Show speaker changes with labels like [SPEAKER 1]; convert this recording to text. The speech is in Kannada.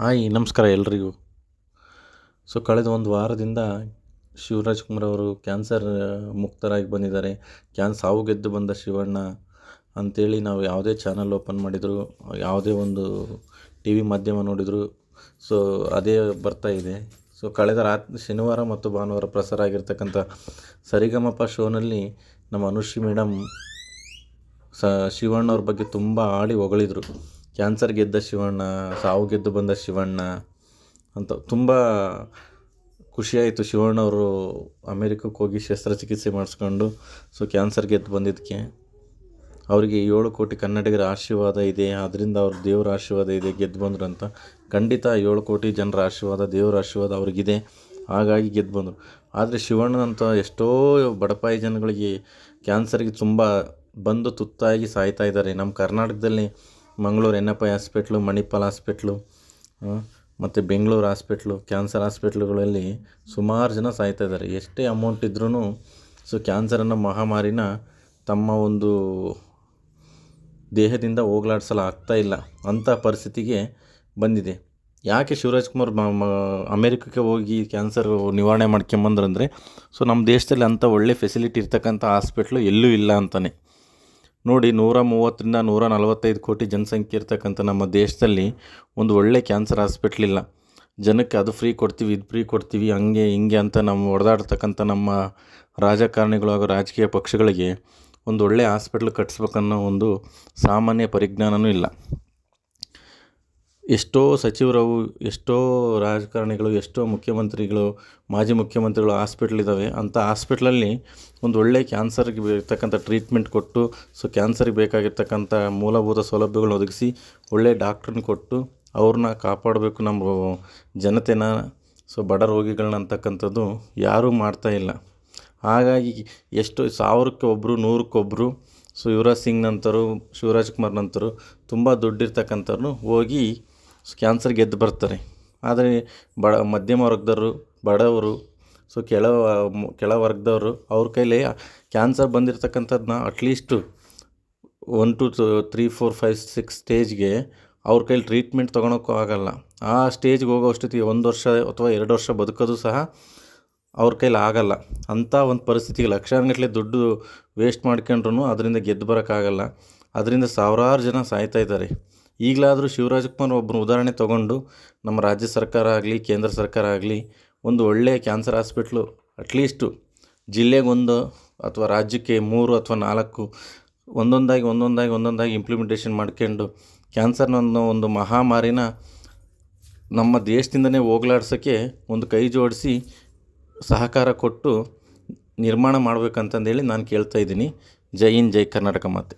[SPEAKER 1] ಹಾಯ್, ನಮಸ್ಕಾರ ಎಲ್ರಿಗೂ. ಸೊ ಕಳೆದ ಒಂದು ವಾರದಿಂದ ಶಿವರಾಜ್ ಕುಮಾರ್ ಅವರು ಕ್ಯಾನ್ಸರ್ ಮುಕ್ತರಾಗಿ ಬಂದಿದ್ದಾರೆ. ಕ್ಯಾನ್ ಸಾವು ಗೆದ್ದು ಬಂದ ಶಿವಣ್ಣ ಅಂಥೇಳಿ ನಾವು ಯಾವುದೇ ಚಾನಲ್ ಓಪನ್ ಮಾಡಿದರೂ, ಯಾವುದೇ ಒಂದು ಟಿ ವಿ ಮಾಧ್ಯಮ ನೋಡಿದರೂ, ಸೊ, ಅದೇ ಬರ್ತಾ ಇದೆ. ಸೊ ಕಳೆದ ರಾತ್ರಿ, ಶನಿವಾರ ಮತ್ತು ಭಾನುವಾರ ಪ್ರಸಾರ ಆಗಿರ್ತಕ್ಕಂಥ ಸರಿಗಮಪ ಶೋನಲ್ಲಿ ನಮ್ಮ ಅನುಶ್ರೀ ಮೇಡಮ್, ಸ ಶಿವಣ್ಣವ್ರ ಬಗ್ಗೆ ತುಂಬ ಆಡಿ ಹೊಗಳಿದ್ರು. ಕ್ಯಾನ್ಸರ್ ಗೆದ್ದ ಶಿವಣ್ಣ, ಸಾವು ಗೆದ್ದು ಬಂದ ಶಿವಣ್ಣ ಅಂತ ತುಂಬ ಖುಷಿಯಾಯಿತು ಶಿವಣ್ಣವರು ಅಮೇರಿಕಕ್ಕೆ ಹೋಗಿ ಶಸ್ತ್ರಚಿಕಿತ್ಸೆ ಮಾಡಿಸ್ಕೊಂಡು, ಸೊ ಕ್ಯಾನ್ಸರ್ ಗೆದ್ದು ಬಂದಿದ್ದಕ್ಕೆ. ಅವರಿಗೆ ಏಳು ಕೋಟಿ ಕನ್ನಡಿಗರ ಆಶೀರ್ವಾದ ಇದೆ ಅದರಿಂದ ಅವ್ರ ದೇವರ ಆಶೀರ್ವಾದ ಇದೆ, ಗೆದ್ದು ಬಂದರು ಅಂತ. ಖಂಡಿತ ಏಳು ಕೋಟಿ ಜನರ ಆಶೀರ್ವಾದ, ದೇವರ ಆಶೀರ್ವಾದ ಅವ್ರಿಗಿದೆ. ಹಾಗಾಗಿ ಗೆದ್ದು ಬಂದರು. ಆದರೆ ಶಿವಣ್ಣನಂತ ಎಷ್ಟೋ ಬಡಪಾಯಿ ಜನಗಳಿಗೆ ಕ್ಯಾನ್ಸರ್ಗೆ ತುಂಬ ಬಂದು ತುತ್ತಾಗಿ ಸಾಯ್ತಾ ಇದ್ದಾರೆ. ನಮ್ಮ ಕರ್ನಾಟಕದಲ್ಲಿ Mangaluru N F I hospital, Manipal hospital ಮತ್ತು ಬೆಂಗಳೂರು ಹಾಸ್ಪಿಟ್ಲು, ಕ್ಯಾನ್ಸರ್ ಹಾಸ್ಪಿಟ್ಲುಗಳಲ್ಲಿ ಸುಮಾರು ಜನ ಸಾಯ್ತಾ ಇದ್ದಾರೆ ಎಷ್ಟೇ ಅಮೌಂಟ್ ಇದ್ರೂ ಸೊ ಕ್ಯಾನ್ಸರ್ ಅನ್ನೋ ಮಹಾಮಾರಿನ ತಮ್ಮ ಒಂದು ದೇಹದಿಂದ ಹೋಗ್ಲಾಡ್ಸಲು ಆಗ್ತಾ ಇಲ್ಲ. ಅಂಥ ಪರಿಸ್ಥಿತಿಗೆ ಬಂದಿದೆ. ಯಾಕೆ ಶಿವರಾಜ್ ಕುಮಾರ್ ಅಮೇರಿಕಕ್ಕೆ ಹೋಗಿ ಕ್ಯಾನ್ಸರ್ ನಿವಾರಣೆ ಮಾಡ್ಕೊಂಬಂದ್ರಂದರೆ ಸೊ ನಮ್ಮ ದೇಶದಲ್ಲಿ ಅಂಥ ಒಳ್ಳೆ ಫೆಸಿಲಿಟಿ ಇರ್ತಕ್ಕಂಥ ಹಾಸ್ಪಿಟ್ಲು ಎಲ್ಲೂ ಇಲ್ಲ ಅಂತಲೇ ನೋಡಿ ನೂರ ಮೂವತ್ತರಿಂದ ನೂರ ನಲವತ್ತೈದು ಕೋಟಿ ಜನಸಂಖ್ಯೆ ಇರ್ತಕ್ಕಂಥ ನಮ್ಮ ದೇಶದಲ್ಲಿ ಒಂದು ಒಳ್ಳೆ ಕ್ಯಾನ್ಸರ್ ಹಾಸ್ಪಿಟ್ಲ್ ಇಲ್ಲ. ಜನಕ್ಕೆ ಅದು ಫ್ರೀ ಕೊಡ್ತೀವಿ, ಇದು ಫ್ರೀ ಕೊಡ್ತೀವಿ, ಹಂಗೆ ಹಿಂಗೆ ಅಂತ ನಮ್ಮ ಹೊಡೆದಾಡ್ತಕ್ಕಂಥ ನಮ್ಮ ರಾಜಕಾರಣಿಗಳು ಹಾಗೂ ರಾಜಕೀಯ ಪಕ್ಷಗಳಿಗೆ ಒಂದು ಒಳ್ಳೆ ಹಾಸ್ಪಿಟ್ಲ್ ಕಟ್ಟಿಸ್ಬೇಕನ್ನೋ ಒಂದು ಸಾಮಾನ್ಯ ಪರಿಜ್ಞಾನವೂ ಇಲ್ಲ. ಎಷ್ಟೋ ಸಚಿವರು ಎಷ್ಟೋ ರಾಜಕಾರಣಿಗಳು, ಎಷ್ಟೋ ಮುಖ್ಯಮಂತ್ರಿಗಳು, ಮಾಜಿ ಮುಖ್ಯಮಂತ್ರಿಗಳು ಹಾಸ್ಪಿಟ್ಲ್ ಇದ್ದಾವೆ ಅಂಥ ಹಾಸ್ಪಿಟ್ಲಲ್ಲಿ ಒಂದು ಒಳ್ಳೆಯ ಕ್ಯಾನ್ಸರ್ಗೆ ಇರ್ತಕ್ಕಂಥ ಟ್ರೀಟ್ಮೆಂಟ್ ಕೊಟ್ಟು, ಸೊ ಕ್ಯಾನ್ಸರ್ಗೆ ಬೇಕಾಗಿರ್ತಕ್ಕಂಥ ಮೂಲಭೂತ ಸೌಲಭ್ಯಗಳನ್ನ ಒದಗಿಸಿ ಒಳ್ಳೆಯ ಡಾಕ್ಟ್ರನ್ನ ಕೊಟ್ಟು ಅವ್ರನ್ನ ಕಾಪಾಡಬೇಕು ನಮ್ಮ ಜನತೆನ. ಸೊ ಬಡ ರೋಗಿಗಳನ್ನ ಅಂತಕ್ಕಂಥದ್ದು ಯಾರೂ ಮಾಡ್ತಾ ಇಲ್ಲ. ಹಾಗಾಗಿ ಎಷ್ಟು ಸಾವಿರಕ್ಕೆ ಒಬ್ಬರು ನೂರಕ್ಕೊಬ್ಬರು ಸೊ ಯುವರಾಜ್ ಸಿಂಗ್ ನಂತರು, ಶಿವರಾಜ್ ಕುಮಾರ್ ನಂತರು, ತುಂಬ ದುಡ್ಡಿರ್ತಕ್ಕಂಥವ್ರು ಹೋಗಿ ಕ್ಯಾನ್ಸರ್ ಗೆದ್ದು ಬರ್ತಾರೆ. ಆದರೆ ಬಡ, ಮಧ್ಯಮ ವರ್ಗದವರು, ಬಡವರು ಸೊ ಕೆಳ ಕೆಳ ವರ್ಗದವರು ಅವ್ರ ಕೈಲಿ cancer ಬಂದಿರತಕ್ಕಂಥದ್ದನ್ನ at least one two three four five six ಸ್ಟೇಜ್ಗೆ ಅವ್ರ ಕೈಲಿ ಟ್ರೀಟ್ಮೆಂಟ್ ತೊಗೊಳಕ್ಕೂ ಆಗೋಲ್ಲ. ಆ ಸ್ಟೇಜ್ಗೆ ಹೋಗೋ ಅಷ್ಟೊತ್ತಿಗೆ ಒಂದು ವರ್ಷ ಅಥವಾ ಎರಡು ವರ್ಷ ಬದುಕೋದು ಸಹ ಅವ್ರ ಕೈಲಿ ಆಗೋಲ್ಲ. ಅಂಥ ಒಂದು ಪರಿಸ್ಥಿತಿಗೆ ಲಕ್ಷಾನುಗಟ್ಟಲೆ ದುಡ್ಡು ವೇಸ್ಟ್ ಮಾಡ್ಕೊಂಡ್ರು ಅದರಿಂದ ಗೆದ್ದು ಬರೋಕ್ಕಾಗಲ್ಲ. ಅದರಿಂದ ಸಾವಿರಾರು ಜನ ಸಾಯ್ತಾ ಇದ್ದಾರೆ. ಈಗಲಾದರೂ ಶಿವರಾಜಕುಮಾರ್ ಒಬ್ಬರು ಉದಾಹರಣೆ ತೊಗೊಂಡು ನಮ್ಮ ರಾಜ್ಯ ಸರ್ಕಾರ ಆಗಲಿ, ಕೇಂದ್ರ ಸರ್ಕಾರ ಆಗಲಿ ಒಂದು ಒಳ್ಳೆಯ ಕ್ಯಾನ್ಸರ್ ಹಾಸ್ಪಿಟ್ಲು ಅಟ್ಲೀಸ್ಟು ಜಿಲ್ಲೆಗೊಂದು ಅಥವಾ ರಾಜ್ಯಕ್ಕೆ ಮೂರು ಅಥವಾ ನಾಲ್ಕು ಒಂದೊಂದಾಗಿ ಒಂದೊಂದಾಗಿ ಒಂದೊಂದಾಗಿ ಇಂಪ್ಲಿಮೆಂಟೇಷನ್ ಮಾಡ್ಕೊಂಡು ಕ್ಯಾನ್ಸರ್ನ ಒಂದು ಮಹಾಮಾರಿನ ನಮ್ಮ ದೇಶದಿಂದನೇ ಹೋಗ್ಲಾಡ್ಸೋಕ್ಕೆ ಒಂದು ಕೈ ಜೋಡಿಸಿ ಸಹಕಾರ ಕೊಟ್ಟು ನಿರ್ಮಾಣ ಮಾಡಬೇಕಂತಂದೇಳಿ ನಾನು ಕೇಳ್ತಾ ಇದ್ದೀನಿ. ಜೈ ಇನ್ ಜೈ ಕರ್ನಾಟಕ ಮಾತೆ.